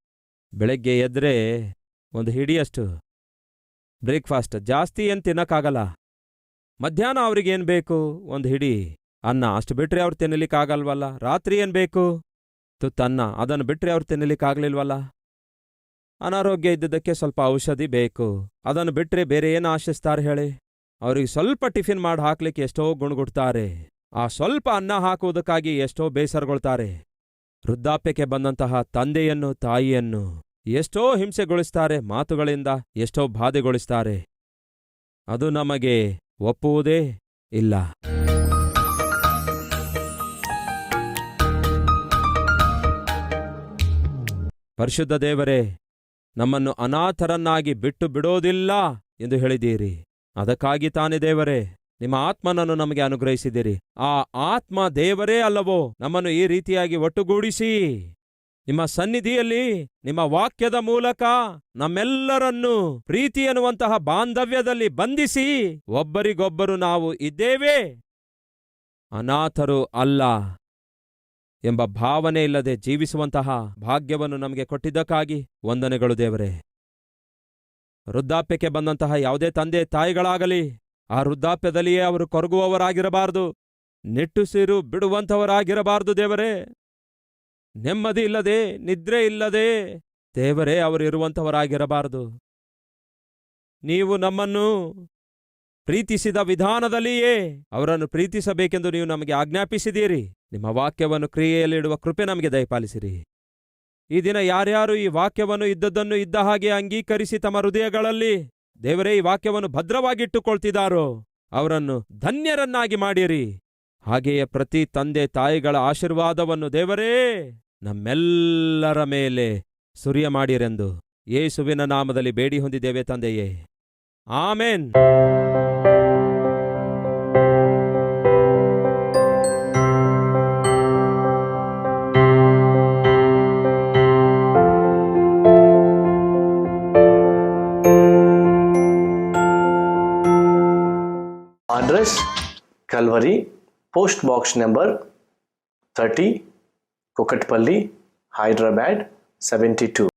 ಬೆಳಗ್ಗೆ ಎದ್ರೆ ಒಂದು ಹಿಡಿಯಷ್ಟು ಬ್ರೇಕ್ಫಾಸ್ಟ್ ಜಾಸ್ತಿ ಏನ್ ತಿನ್ನಕ್ಕಾಗಲ್ಲ. ಮಧ್ಯಾಹ್ನ ಅವ್ರಿಗೇನ್ ಬೇಕು? ಒಂದು ಹಿಡಿ. ಅನ್ನ ಅಷ್ಟು ಬಿಟ್ರೆ ಅವ್ರು ತಿನ್ನಲಿಕ್ಕಾಗಲ್ವಲ್ಲ ರಾತ್ರಿ ಏನು ಬೇಕು? ತುತ್ತನ್ನ ಅದನ್ನು ಬಿಟ್ರೆ ಅವ್ರು ತಿನ್ನಲಿಕ್ಕಾಗಲಿಲ್ವಲ್ಲ ಅನಾರೋಗ್ಯ ಇದ್ದದಕ್ಕೆ ಸ್ವಲ್ಪ ಔಷಧಿ ಬೇಕು. ಅದನ್ನು ಬಿಟ್ರೆ ಬೇರೆ ಏನು ಆಶಿಸ್ತಾರೆ ಹೇಳಿ? ಅವ್ರಿಗೆ ಸ್ವಲ್ಪ ಟಿಫಿನ್ ಮಾಡಿ ಹಾಕ್ಲಿಕ್ಕೆ ಎಷ್ಟೋ ಗುಣಗುಡ್ತಾರೆ ಆ ಸ್ವಲ್ಪ ಅನ್ನ ಹಾಕುವುದಕ್ಕಾಗಿ ಎಷ್ಟೋ ಬೇಸರಗೊಳ್ತಾರೆ. ವೃದ್ಧಾಪ್ಯಕ್ಕೆ ಬಂದಂತಹ ತಂದೆಯನ್ನು, ತಾಯಿಯನ್ನು ಎಷ್ಟೋ ಹಿಂಸೆಗೊಳಿಸ್ತಾರೆ, ಮಾತುಗಳಿಂದ ಎಷ್ಟೋ ಬಾಧೆಗೊಳಿಸ್ತಾರೆ. ಅದು ನಮಗೆ ಒಪ್ಪುವುದೇ ಇಲ್ಲ. ಪರಿಶುದ್ಧ ದೇವರೇ, ನಮ್ಮನ್ನು ಅನಾಥರನ್ನಾಗಿ ಬಿಟ್ಟು ಬಿಡೋದಿಲ್ಲ ಎಂದು ಹೇಳಿದ್ದೀರಿ. ಅದಕ್ಕಾಗಿ ತಾನೇ ದೇವರೇ, ನಿಮ್ಮ ಆತ್ಮನನ್ನು ನಮಗೆ ಅನುಗ್ರಹಿಸಿದ್ದೀರಿ. ಆ ಆತ್ಮ ದೇವರೇ ಅಲ್ಲವೋ, ನಮ್ಮನ್ನು ಈ ರೀತಿಯಾಗಿ ಒಟ್ಟುಗೂಡಿಸಿ. ನಿಮ್ಮ ಸನ್ನಿಧಿಯಲ್ಲಿ, ನಿಮ್ಮ ವಾಕ್ಯದ ಮೂಲಕ ನಮ್ಮೆಲ್ಲರನ್ನೂ ಪ್ರೀತಿ ಎನ್ನುವಂತಹ ಬಾಂಧವ್ಯದಲ್ಲಿ ಬಂಧಿಸಿ ಒಬ್ಬರಿಗೊಬ್ಬರು ನಾವು ಇದ್ದೇವೆ? ಅನಾಥರು ಅಲ್ಲ ಎಂಬ ಭಾವನೆ ಇಲ್ಲದೆ ಜೀವಿಸುವಂತಹ ಭಾಗ್ಯವನ್ನು ನಮಗೆ ಕೊಟ್ಟಿದ್ದಕ್ಕಾಗಿ ವಂದನೆಗಳು ದೇವರೇ. ವೃದ್ಧಾಪ್ಯಕ್ಕೆ ಬಂದಂತಹ ಯಾವುದೇ ತಂದೆ ತಾಯಿಗಳಾಗಲಿ, ಆ ವೃದ್ಧಾಪ್ಯದಲ್ಲಿಯೇ ಅವರು ಕೊರಗುವವರಾಗಿರಬಾರದು, ನಿಟ್ಟುಸಿರು ಬಿಡುವಂಥವರಾಗಿರಬಾರದು ದೇವರೇ. ನೆಮ್ಮದಿ ಇಲ್ಲದೆ, ನಿದ್ರೆ ಇಲ್ಲದೆ ದೇವರೇ ಅವರು ಇರುವಂಥವರಾಗಿರಬಾರದು. ನೀವು ನಮ್ಮನ್ನು ಪ್ರೀತಿಸಿದ ವಿಧಾನದಲ್ಲಿಯೇ ಅವರನ್ನು ಪ್ರೀತಿಸಬೇಕೆಂದು ನೀವು ನಮಗೆ ಆಜ್ಞಾಪಿಸಿದ್ದೀರಿ. ನಿಮ್ಮ ವಾಕ್ಯವನ್ನು ಕ್ರಿಯೆಯಲ್ಲಿಡುವ ಕೃಪೆ ನಮಗೆ ದಯಪಾಲಿಸಿರಿ. ಈ ದಿನ ಯಾರ್ಯಾರು ಈ ವಾಕ್ಯವನ್ನು ಇದ್ದದ್ದನ್ನು ಇದ್ದ ಹಾಗೆ ಅಂಗೀಕರಿಸಿ ತಮ್ಮ ಹೃದಯಗಳಲ್ಲಿ ದೇವರೇ ಈ ವಾಕ್ಯವನ್ನು ಭದ್ರವಾಗಿಟ್ಟುಕೊಳ್ತಿದ್ದಾರೋ, ಅವರನ್ನು ಧನ್ಯರನ್ನಾಗಿ ಮಾಡಿರಿ. ಹಾಗೆಯೇ ಪ್ರತಿ ತಂದೆ ತಾಯಿಗಳ ಆಶೀರ್ವಾದವನ್ನು ದೇವರೇ ನಮ್ಮೆಲ್ಲರ ಮೇಲೆ ಸುರಿಯ ಮಾಡಿರೆಂದು ಯೇಸುವಿನ ನಾಮದಲ್ಲಿ ಬೇಡಿ ಹೊಂದಿದ್ದೇವೆ ತಂದೆಯೇ. ಆಮೇನ್. Address Calvary post box number 30, Kokatpalli, Hyderabad 72.